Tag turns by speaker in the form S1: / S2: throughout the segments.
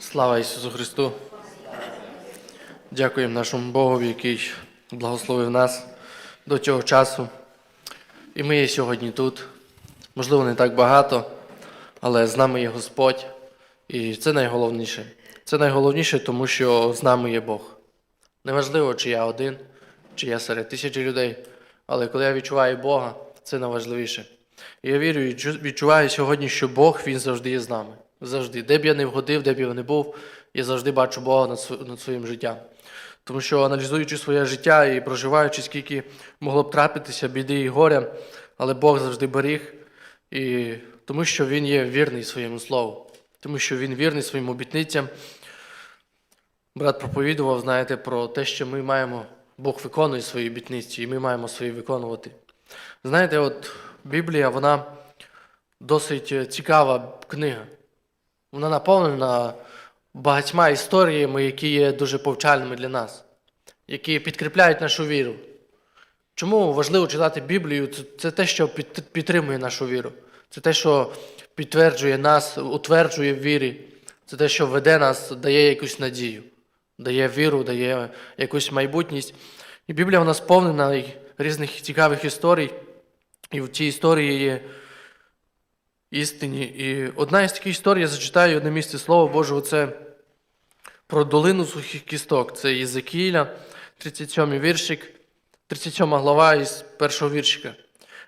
S1: Слава Ісусу Христу! Дякуємо нашому Богові, який благословив нас до цього часу. І ми є сьогодні тут. Можливо, не так багато, але з нами є Господь. І це найголовніше. Це найголовніше, тому що з нами є Бог. Неважливо, чи я один, чи я серед тисячі людей, але коли я відчуваю Бога, це найважливіше. І я вірю і відчуваю сьогодні, що Бог Він завжди є з нами. Завжди. Де б я не вгодив, де б я не був, я завжди бачу Бога над, над своїм життям. Тому що аналізуючи своє життя і проживаючи, скільки могло б трапитися біди і горя, але Бог завжди беріг, і тому що Він є вірний своєму слову, тому що Він вірний своїм обітницям. Брат проповідував, знаєте, про те, що ми маємо, Бог виконує свої обітниці, і ми маємо свої виконувати. Знаєте, от Біблія, вона досить е, цікава книга. Вона наповнена багатьма історіями, які є дуже повчальними для нас, які підкріпляють нашу віру. Чому важливо читати Біблію? Це, те, що під- підтримує нашу віру. Це те, що підтверджує нас, утверджує в вірі. Це те, що веде нас, дає якусь надію, дає віру, дає якусь майбутність. І Біблія вона сповнена різних цікавих історій. І в цій історії є істині. І одна із таких історій, я зачитаю одне місце Слова Божого, це про долину сухих кісток. Це Єзекіля, 37 віршик, 37 глава із першого віршика.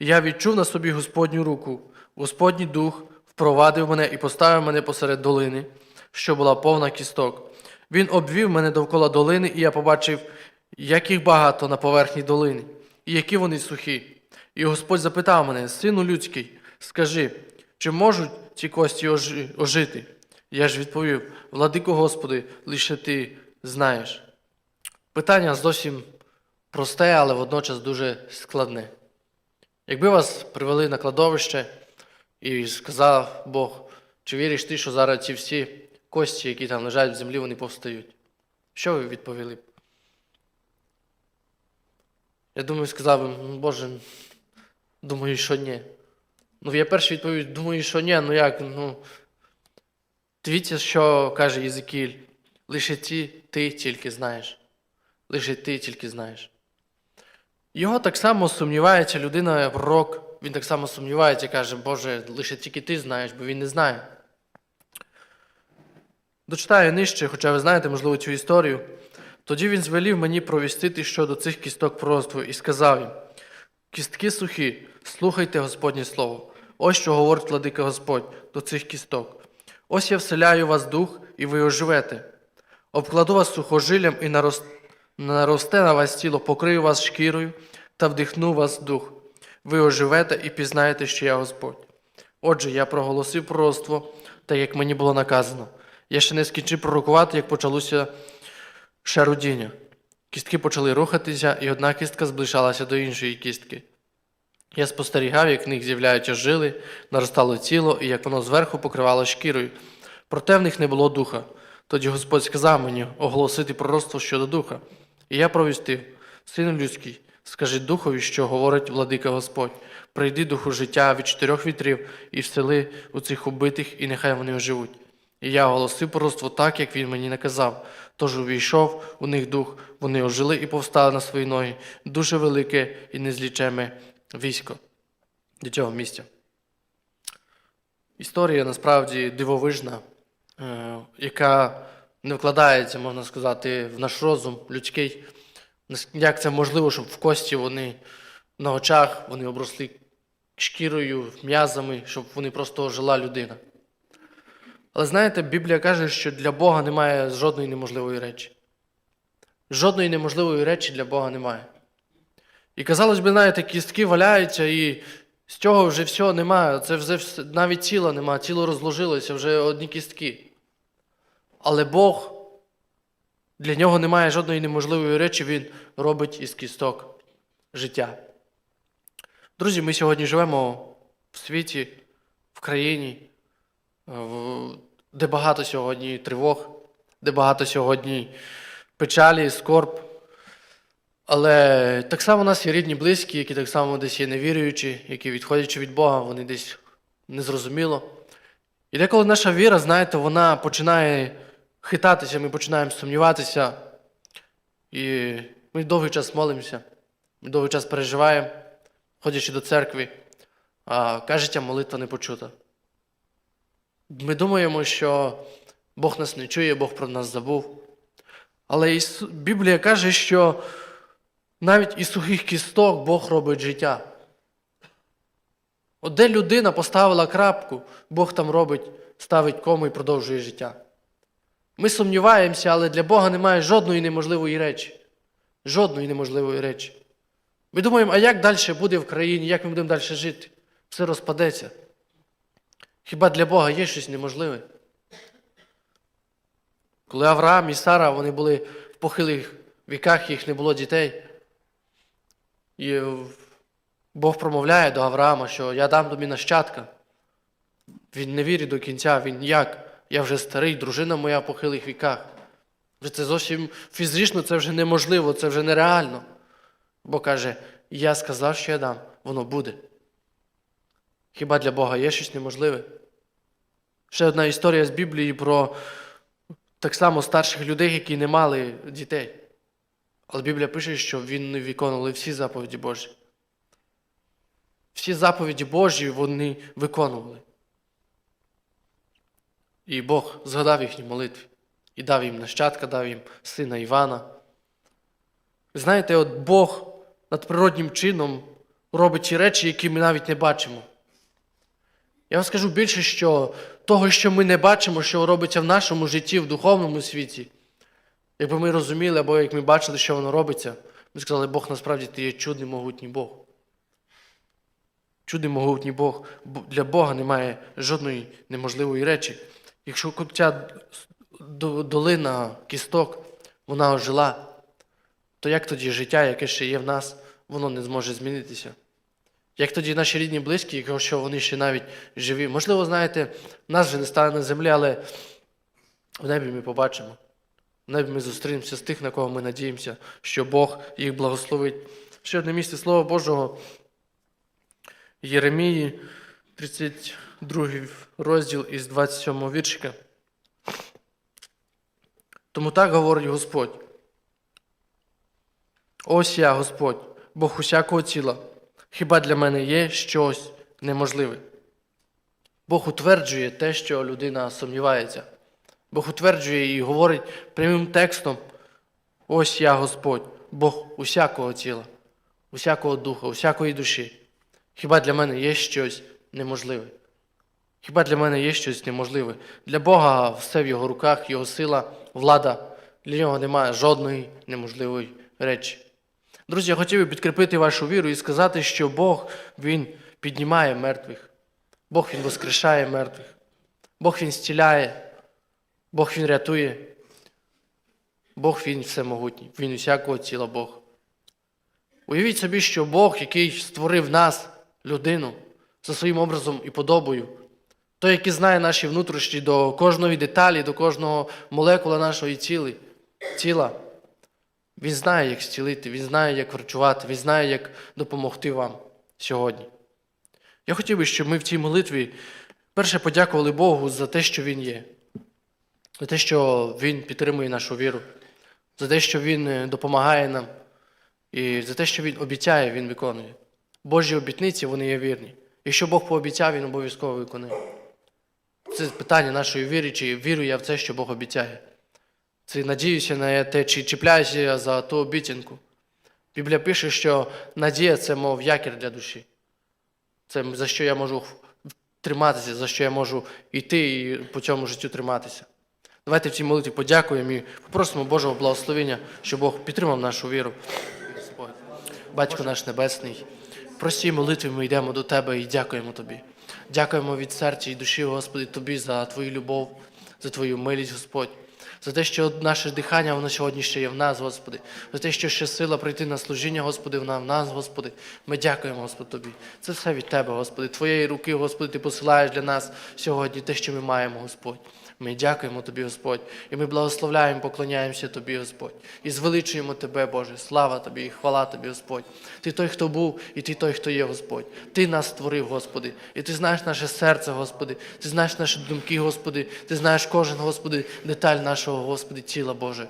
S1: Я відчув на собі Господню руку, Господній дух впровадив мене і поставив мене посеред долини, що була повна кісток. Він обвів мене довкола долини, і я побачив, як їх багато на поверхні долини, і які вони сухі. І Господь запитав мене, сину людський, скажи, чи можуть ці кості ожити? Я ж відповів: Владико Господи, лише ти знаєш. Питання зовсім просте, але водночас дуже складне. Якби вас привели на кладовище і сказав Бог, чи віриш ти, що зараз ці всі кості, які там лежать в землі, вони повстають? Що ви відповіли б? Я думаю, сказав би, «Ну, Боже, думаю, що ні. Ну, я перший відповідь, думаю, що ні, ну як, ну. Дивіться, що каже Єзекіль. Лише ті ти тільки знаєш. Лише ти тільки знаєш. Його так само сумнівається людина, пророк, він так само сумнівається, каже, Боже, лише тільки ти знаєш, бо він не знає. Дочитаю нижче, хоча ви знаєте, можливо, цю історію. Тоді він звелів мені провістити щодо цих кісток пророцтво і сказав їм: Кістки сухі, слухайте Господнє слово. Ось що говорить владика Господь до цих кісток. Ось я вселяю вас дух, і ви оживете. Обкладу вас сухожилям і наросте на вас тіло, покрию вас шкірою та вдихну вас дух. Ви оживете і пізнаєте, що я Господь. Отже, я проголосив пророцтво, так як мені було наказано. Я ще не скінчив пророкувати, як почалося шарудіння. Кістки почали рухатися, і одна кістка зближалася до іншої кістки. Я спостерігав, як в них з'являються жили, наростало тіло, і як воно зверху покривало шкірою. Проте в них не було духа. Тоді Господь сказав мені оголосити пророцтво щодо духа. І я провістив, сину людський, скажи духові, що говорить владика Господь. Прийди духу життя від чотирьох вітрів і всели у цих убитих, і нехай вони оживуть. І я оголосив пророцтво так, як він мені наказав. Тож увійшов у них дух, вони ожили і повстали на свої ноги, дуже велике і незлічеме військо до цього місця. Історія насправді дивовижна, е, яка не вкладається, можна сказати, в наш розум людський. Як це можливо, щоб в кості вони на очах вони обросли шкірою, м'язами, щоб вони просто жила людина. Але знаєте, Біблія каже, що для Бога немає жодної неможливої речі. Жодної неможливої речі для Бога немає. І казалось би, знаєте, кістки валяються, і з цього вже всього немає. Це вже навіть тіла немає, тіло розложилося, вже одні кістки. Але Бог, для нього немає жодної неможливої речі, Він робить із кісток життя. Друзі, ми сьогодні живемо в світі, в країні, де багато сьогодні тривог, де багато сьогодні печалі, скорб. Але так само у нас є рідні близькі, які так само десь є невіруючі, які відходячи від Бога, вони десь незрозуміло. І деколи наша віра, знаєте, вона починає хитатися, ми починаємо сумніватися. І ми довгий час молимося, ми довгий час переживаємо, ходячи до церкви, а кажеться, молитва не почута. Ми думаємо, що Бог нас не чує, Бог про нас забув. Але Біблія каже, що навіть із сухих кісток Бог робить життя. От де людина поставила крапку, Бог там робить, ставить кому і продовжує життя. Ми сумніваємося, але для Бога немає жодної неможливої речі. Жодної неможливої речі. Ми думаємо, а як далі буде в країні, як ми будемо далі жити? Все розпадеться. Хіба для Бога є щось неможливе? Коли Авраам і Сара вони були в похилих віках, їх не було дітей. І Бог промовляє до Авраама, що я дам тобі нащадка. Він не вірить до кінця, він як? Я вже старий, дружина моя в похилих віках. Вже це зовсім фізично, це вже неможливо, це вже нереально. Бо каже, я сказав, що я дам, воно буде. Хіба для Бога є щось неможливе? Ще одна історія з Біблії про так само старших людей, які не мали дітей. Але Біблія пише, що вони виконували всі заповіді Божі. Всі заповіді Божі вони виконували. І Бог згадав їхні молитви і дав їм нащадка, дав їм сина Івана. Знаєте, от Бог надприроднім чином робить ті речі, які ми навіть не бачимо. Я вам скажу більше, що того, що ми не бачимо, що робиться в нашому житті, в духовному світі, якби ми розуміли, або як ми бачили, що воно робиться, ми сказали, Бог насправді ти є чудний могутній Бог. Чудний могутній Бог. Для Бога немає жодної неможливої речі. Якщо ця до- долина кісток, вона ожила, то як тоді життя, яке ще є в нас, воно не зможе змінитися? Як тоді наші рідні близькі, якщо вони ще навіть живі? Можливо, знаєте, нас вже не стане на землі, але в небі ми побачимо. Небі ми зустрінемося з тих, на кого ми надіємося, що Бог їх благословить. Ще одне місце Слова Божого. Єремії, 32 розділ із 27 віршика. Тому так говорить Господь. Ось я, Господь, Бог усякого тіла. Хіба для мене є щось неможливе? Бог утверджує те, що людина сумнівається. Бог утверджує і говорить прямим текстом: ось я Господь, Бог усякого тіла, усякого духа, усякої душі. Хіба для мене є щось неможливе? Хіба для мене є щось неможливе? Для Бога все в його руках, його сила, влада. Для нього немає жодної неможливої речі. Друзі, я хотів би підкріпити вашу віру і сказати, що Бог Він піднімає мертвих, Бог Він воскрешає мертвих, Бог Він зціляє, Бог Він рятує, Бог Він всемогутній, Він усякого тіла Бог. Уявіть собі, що Бог, який створив нас, людину, за своїм образом і подобою, той, який знає наші внутрішні до кожної деталі, до кожного молекула нашої тіли, тіла, він знає, як зцілити, він знає, як врачувати, він знає, як допомогти вам сьогодні. Я хотів би, щоб ми в цій молитві перше подякували Богу за те, що Він є, за те, що Він підтримує нашу віру, за те, що Він е, допомагає нам, і за те, що Він обіцяє, Він виконує. Божі обітниці, вони є вірні. Якщо Бог пообіцяв, Він обов'язково виконує. Це питання нашої віри, чи вірю я в це, що Бог обіцяє. Це надіюся на те, чи чіпляюся я за ту обіцянку. Біблія пише, що надія це мов якір для душі. Це за що я можу триматися, за що я можу йти і по цьому життю триматися. Давайте в цій молитві подякуємо і попросимо Божого благословення, щоб Бог підтримав нашу віру. Батько наш Небесний, простій молитві ми йдемо до Тебе і дякуємо Тобі. Дякуємо від серця і душі, Господи, Тобі за Твою любов, за Твою милість, Господь. За те, що наше дихання, воно сьогодні ще є в нас, Господи. За те, що ще сила прийти на служіння, Господи, в нас, Господи. Ми дякуємо, Господи, Тобі. Це все від Тебе, Господи. Твоєї руки, Господи, Ти посилаєш для нас сьогодні те, що ми маємо, Господь. Ми дякуємо Тобі, Господь, і ми благословляємо, поклоняємося Тобі, Господь, і звеличуємо Тебе, Боже. Слава Тобі і хвала Тобі, Господь. Ти той, хто був, і ти той, хто є, Господь. Ти нас створив, Господи, і Ти знаєш наше серце, Господи, Ти знаєш наші думки, Господи, Ти знаєш кожен, Господи, деталь нашого, Господи, тіла, Боже.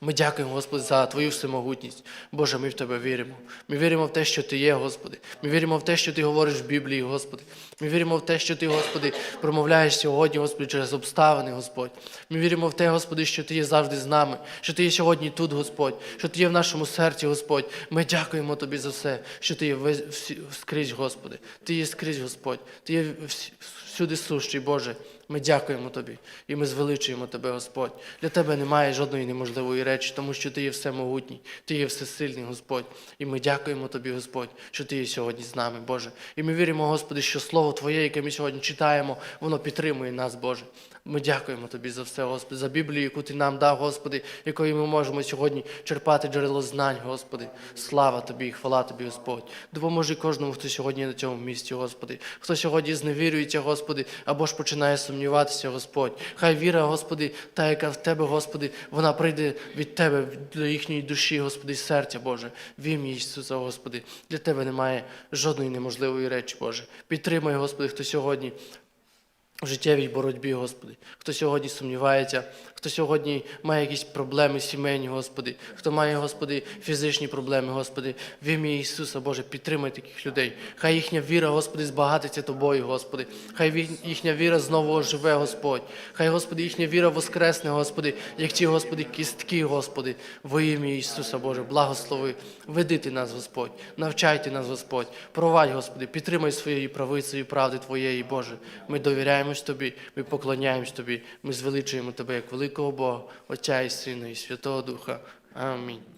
S1: Ми дякуємо, Господи, за Твою всемогутність. Боже, ми в Тебе віримо. Ми віримо в те, що Ти є, Господи. Ми віримо в те, що Ти говориш в Біблії, Господи. Ми віримо в те, що Ти, Господи, промовляєш сьогодні, Господи, через обставини, Господь. Ми віримо в те, Господи, що Ти є завжди з нами, що Ти є сьогодні тут, Господь, що Ти є в нашому серці, Господь. Ми дякуємо Тобі за все, що Ти є скрізь, Господи. Ти є скрізь, Господь. Ти є всюди сущий, Боже. Ми дякуємо Тобі і ми звеличуємо Тебе, Господь. Для Тебе немає жодної неможливої речі, тому що Ти є всемогутній, Ти є всесильний, Господь. І ми дякуємо Тобі, Господь, що Ти є сьогодні з нами, Боже. І ми віримо, Господи, що Слово Твоє, яке ми сьогодні читаємо, воно підтримує нас, Боже. Ми дякуємо Тобі за все, Господи, за Біблію, яку Ти нам дав, Господи, якою ми можемо сьогодні черпати джерело знань, Господи. Слава Тобі і хвала Тобі, Господь. Допоможи кожному, хто сьогодні на цьому місці, Господи, хто сьогодні зневірюється, Господи, або ж починає сумніватися, Господь. Хай віра, Господи, та, яка в Тебе, Господи, вона прийде від Тебе до їхньої душі, Господи, серця, Боже. В ім'я Ісуса, Господи. Для Тебе немає жодної неможливої речі, Боже. Підтримай, Господи, хто сьогодні в життєвій боротьбі, Господи, хто сьогодні сумнівається, хто сьогодні має якісь проблеми сімейні, Господи, хто має, Господи, фізичні проблеми, Господи, в ім'я Ісуса, Боже, підтримай таких людей. Хай їхня віра, Господи, збагатиться Тобою, Господи. Хай їхня віра знову оживе, Господь. Хай, Господи, їхня віра воскресне, Господи, як ті, Господи, кістки, Господи, во ім'я Ісуса, Боже, благослови. Веди нас, Господь, навчайте нас, Господь, провадь, Господи, підтримай своєю правицею правди Твоєї, Боже. Ми довіряємось Тобі, ми поклоняємось Тобі, ми звеличуємо Тебе як великого Бога, Отця і Сина, і Святого Духа. Амінь.